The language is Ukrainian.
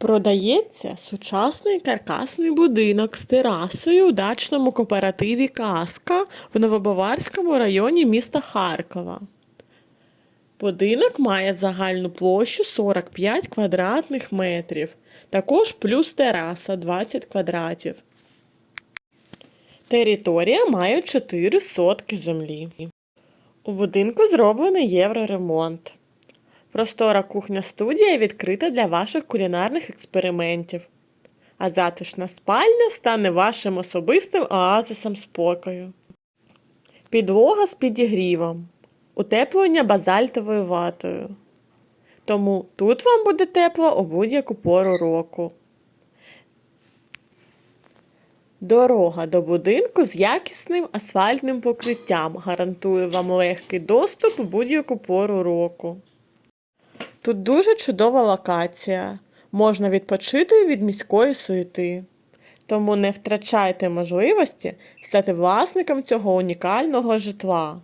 Продається сучасний каркасний будинок з терасою у дачному кооперативі Казка в Новобаварському районі міста Харкова. Будинок має загальну площу 45 квадратних метрів, також плюс тераса 20 квадратів. Територія має 4 сотки землі. У будинку зроблений євроремонт. Простора кухня-студія відкрита для ваших кулінарних експериментів. А затишна спальня стане вашим особистим оазисом спокою. Підлога з підігрівом. Утеплення базальтовою ватою. Тому тут вам буде тепло у будь-яку пору року. Дорога до будинку з якісним асфальтним покриттям гарантує вам легкий доступ у будь-яку пору року. Тут дуже чудова локація. Можна відпочити від міської суєти. Тому не втрачайте можливості стати власником цього унікального житла.